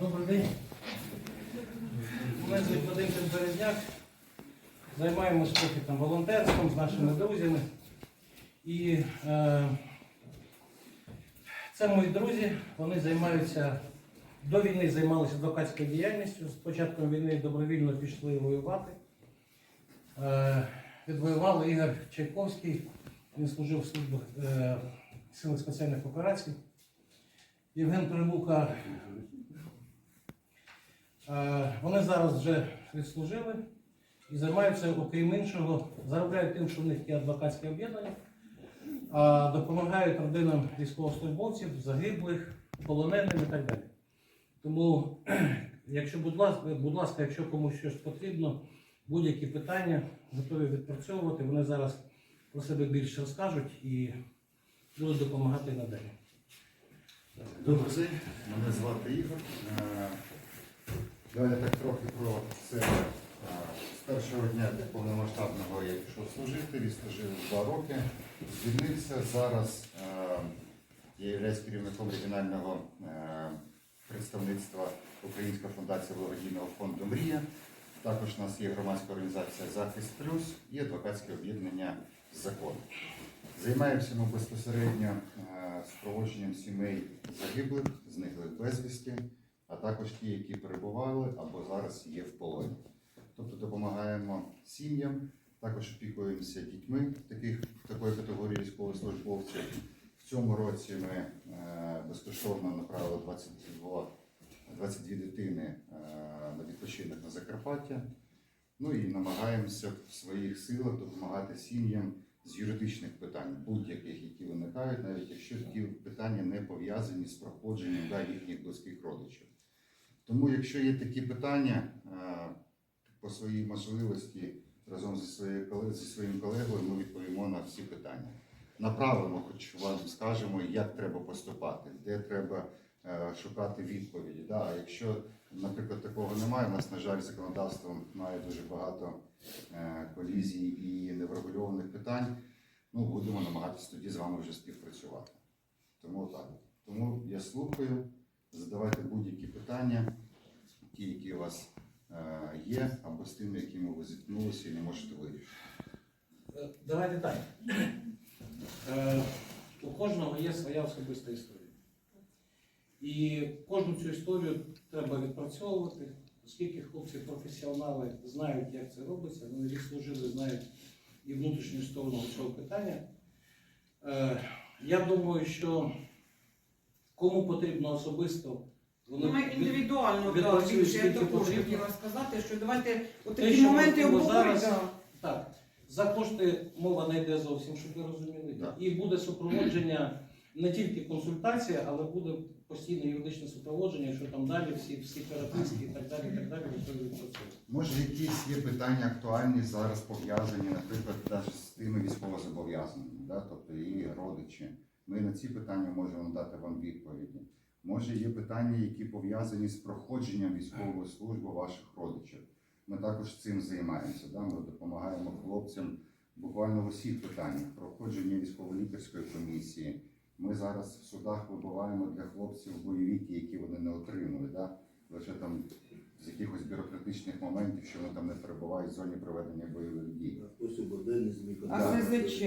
Добрий день. Мене звуть Вадим Березняк. Займаємось трохи там волонтерством з нашими друзями. І е, це мої друзі. Вони займаються до війни займалися адвокатською діяльністю. З початком війни добровільно пішли воювати. Е, відвоювали Ігор Чайковський. Він служив в службах е, Сили спеціальних операцій. Євген Прилука Вони зараз вже відслужили і займаються, окрім іншого, заробляють тим, що в них є адвокатське об'єднання, а допомагають родинам військовослужбовців, загиблих, полоненим і так далі. Тому, якщо, будь ласка, будь ласка, якщо комусь щось потрібно, будь-які питання готові відпрацьовувати. Вони зараз про себе більше розкажуть і будуть допомагати надалі. Добрий мене звати Ігор. Давайте так трохи про себе. Е, З першого дня повномасштабного я пішов служити, відслужив два роки, звільнився. Зараз е, я являюсь керівником регіонального е, представництва Українська фундація благодійного фонду Мрія. Також у нас є громадська організація Захист Плюс і адвокатське об'єднання Закон. Займаємося ми безпосередньо спроводженням сімей загиблих, зниклих безвісті, а також ті, які перебували або зараз є в полоні. Тобто допомагаємо сім'ям, також опікуємося дітьми таких, такої категорії військовослужбовців. В цьому році ми е, безкоштовно направили 22, 22 дитини е, на відпочинок на Закарпаття. Ну і намагаємося в своїх силах допомагати сім'ям з юридичних питань, будь-яких, які виникають, навіть якщо ті питання не пов'язані з проходженням да, їхніх близьких родичів. Тому, якщо є такі питання, е, по своїй можливості разом зі, своєю, зі своїм колегою ми відповімо на всі питання. Направимо, хоч вам скажемо, як треба поступати, де треба е, шукати відповіді. Да? Якщо, наприклад, такого немає, у нас, на жаль, законодавством має дуже багато е, колізій і неврегульованих питань, ну, будемо намагатися тоді з вами вже співпрацювати. Тому так. Тому я слухаю, задавайте будь-які питання, ті, які у вас е, є, або з тими, якими ви зіткнулися і не можете вирішити. Е, Давайте так. Е, У кожного є своя особиста історія. І кожну цю історію треба відпрацьовувати, оскільки хлопці професіонали знають, як це робиться, вони відслужили, знають і внутрішню сторону цього питання. Я думаю, що кому потрібно особисто, вони Ми від- індивідуально да, відпрацюють більше я скільки також потрібно. хотіла сказати, що давайте от Те, такі що моменти обговорюємо. зараз, Так, за кошти мова не йде зовсім, щоб ви розуміли. Так. І буде супроводження не тільки консультація, але буде постійне юридичне супроводження, що там далі всі, всі переписки і так далі, і так далі працюють. Може, якісь є питання актуальні зараз пов'язані, наприклад, навіть з тими військовозобов'язаними, да? тобто її родичі. Ми на ці питання можемо дати вам відповіді. Може, є питання, які пов'язані з проходженням військової служби ваших родичів. Ми також цим займаємося. Да? Ми допомагаємо хлопцям буквально в усіх питаннях проходження військово-лікарської комісії. Ми зараз в судах вибиваємо для хлопців бойові, ті, які вони не отримали. Да? Лише там з якихось бюрократичних моментів, що вони там не перебувають в зоні проведення бойових дій. А СЗЧ.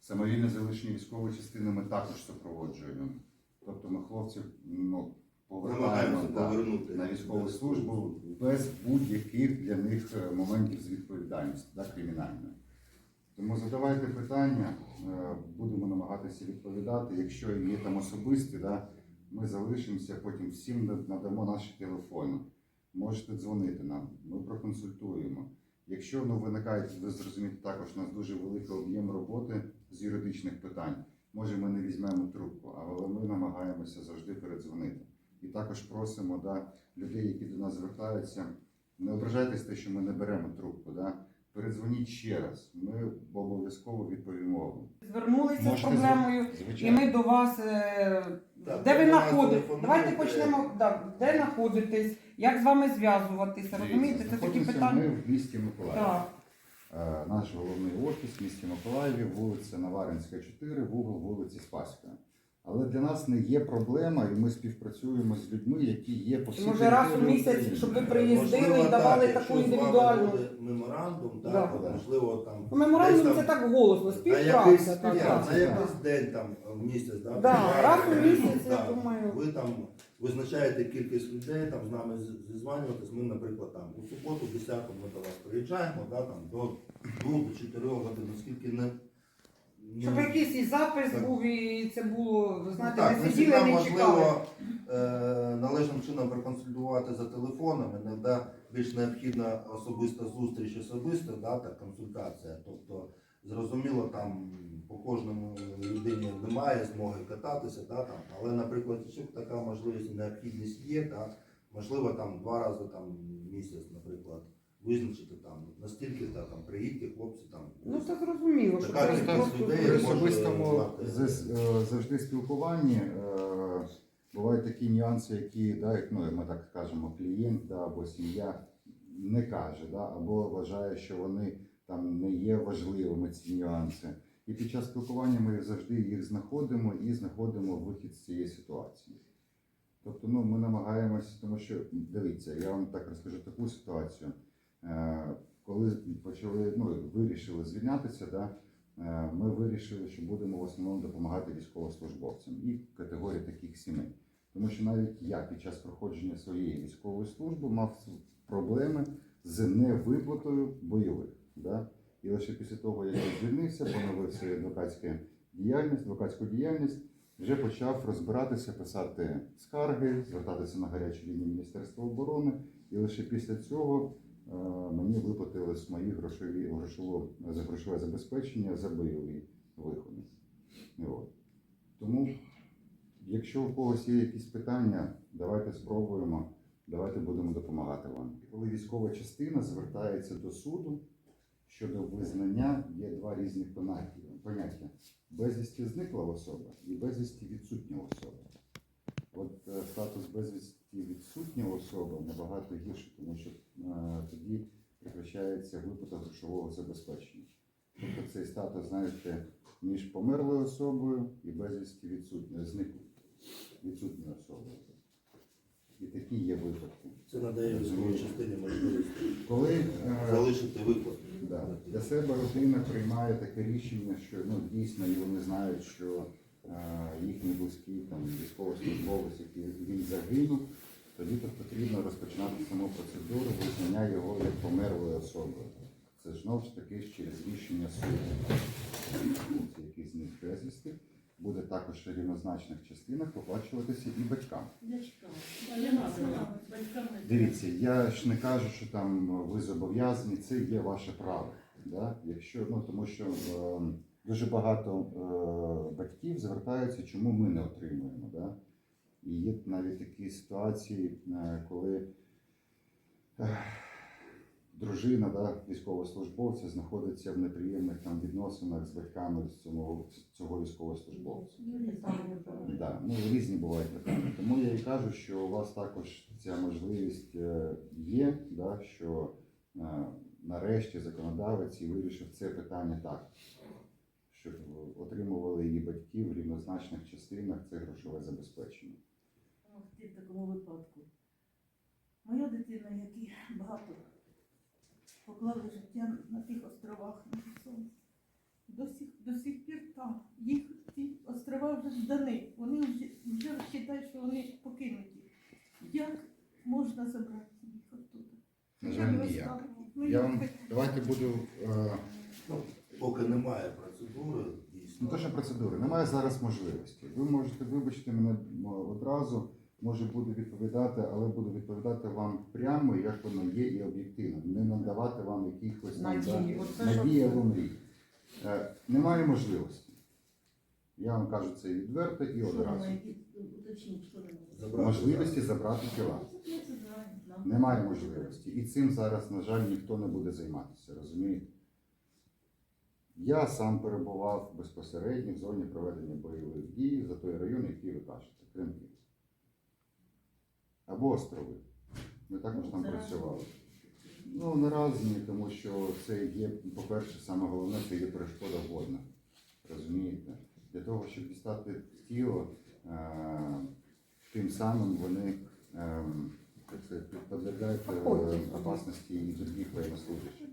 Самовільне залишення військової частини ми також супроводжуємо. Тобто ми хлопців ну, повертаємо да, на військову службу без будь-яких для них е, моментів з відповідальності да, кримінальної. Тому задавайте питання, е, будемо намагатися відповідати. Якщо є там особисті, да, ми залишимося, потім всім надамо наші телефони. Можете дзвонити нам, ми проконсультуємо. Якщо ну, виникають, ви зрозумієте, також у нас дуже великий об'єм роботи з юридичних питань. Може, ми не візьмемо трубку, але ми намагаємося завжди передзвонити. І також просимо да, людей, які до нас звертаються, не ображайтесь те, що ми не беремо трубку. Да? Передзвоніть ще раз. Ми обов'язково відповімо вам. Звернулися з проблемою, звер- і ми до вас. е, Так, Де ви ви знаходитесь? Давайте почнемо. Да, де знаходитесь, як з вами зв'язуватися? Розумієте, це такі питання. Ми в місті Миколаїв. Так. Е, Наш головний офіс в місті Миколаєві, вулиця Наваринська, 4, вугол вулиці Спаської. Але для нас не є проблема, і ми співпрацюємо з людьми, які є по всій Може раз у території місяць, України. щоб ви приїздили Можливо, і давали так, таку якщо з вами індивідуальну. буде Меморандум, так, Да. то, можливо, там. Ну, Меморандум десь це там так голосно, на співпраця. якийсь, така. ні, так. на якийсь день там в місяць, да, Да, приймаєте, раз у місяць, я да, думаю. Ви там визначаєте кількість людей, там з нами з- зізванюватись. Ми, наприклад, там у суботу, 10 ми до вас приїжджаємо, да, там до 2 до 4 годин, наскільки не. Ну, Щоб якийсь і запис Так. був, і це було, ви знаєте, так, не не сиділи, завжди не чекали. можливо е, належним чином проконсультувати за телефоном, іноді більш необхідна особиста зустріч особиста, да, так, консультація. Тобто, зрозуміло, там по кожному людині немає змоги кататися, да, там, але, наприклад, якщо така можливість і необхідність є, да, можливо, там два рази там, в місяць, наприклад, визначити там настільки та, там, приїдьте, хлопці там. Ну це зрозуміло, що Така це кількість просто... людей. При може особистому мати- е, завжди спілкуванні е, бувають такі нюанси, які да, як, ну, ми так скажемо, клієнт да, або сім'я не каже, да, або вважає, що вони там не є важливими ці нюанси. І під час спілкування ми завжди їх знаходимо і знаходимо вихід з цієї ситуації. Тобто, ну, ми намагаємось, тому що дивіться, я вам так розкажу таку ситуацію. Е, коли почали, ну, вирішили звільнятися, да, Е, ми вирішили, що будемо в основному допомагати військовослужбовцям і категорії таких сімей. Тому що навіть я під час проходження своєї військової служби мав проблеми з невиплатою бойових. Да? І лише після того, як я звільнився, поновив свою адвокатську діяльність, адвокатську діяльність, вже почав розбиратися, писати скарги, звертатися на гарячу лінію Міністерства оборони. І лише після цього мені виплатили з мої грошові грошово за грошове забезпечення за бойові виходи. От. Тому, якщо у когось є якісь питання, давайте спробуємо, давайте будемо допомагати вам. Коли військова частина звертається до суду щодо визнання, є два поняття. поняття. Безвісті зникла особа і безвісті відсутня особа. От е, статус безвісті відсутня особа набагато гірше, тому що е, тоді прекращається виплата грошового забезпечення. Тобто цей статус, знаєте, між померлою особою і безвісті відсутньою, зниклою відсутньою особою. І такі є випадки. Це надає військовій частині можливість Коли е, залишити виплату. Да. Для себе родина приймає таке рішення, що ну, дійсно вони знають, що е, їхній близький там, військовослужбовець, який він загинув, тоді тут потрібно розпочинати саму процедуру визнання його як померлою особою. Це знову ж таки через рішення суду. З них безвісти, буде також в рівнозначних частинах оплачуватися і батькам. Дивіться, я ж не кажу, що там ви зобов'язані, це є ваше право. Да? Якщо, ну, тому що е, дуже багато е, батьків звертаються, чому ми не отримуємо. Да? І є навіть такі ситуації, е, коли е, дружина да, військовослужбовця знаходиться в неприємних там, відносинах з батьками цього, цього військовослужбовця. Да, ну різні бувають питання. Тому я і кажу, що у вас також ця можливість е, є, да, що нарешті законодавець і вирішив це питання так, щоб отримували її батьки в рівнозначних частинах це грошове забезпечення. допомогти в такому випадку. Моя дитина, які багато поклали життя на тих островах до сих, до сих пір там. Їх ті острова вже здані. Вони вже, вже вважають, що вони покинуті. Як можна забрати їх оттуда? На жаль, ніяк. Ну, Я вам давайте буду. Е, Ну, поки немає процедури, Ну, то що процедури, немає зараз можливості. Ви можете вибачити мене одразу, може буду відповідати, але буду відповідати вам прямо, як воно є, і об'єктивно. Не надавати вам якихось Надії. або мрій. Е, немає можливості. Я вам кажу це відверто і одразу. Забрати Можливості забрати тіла. Нам. Немає можливості. І цим зараз, на жаль, ніхто не буде займатися, розумієте? Я сам перебував безпосередньо в зоні проведення бойових дій за той район, який ви кажете, Кремлів. Або острови. Ми також там працювали. Ну, наразі ні, тому що це є, по-перше, саме головне, це є перешкода водна. Розумієте? для того, щоб дістати тіло, е, тим самим вони е, підлягають е, опасності і других воєннослужащих.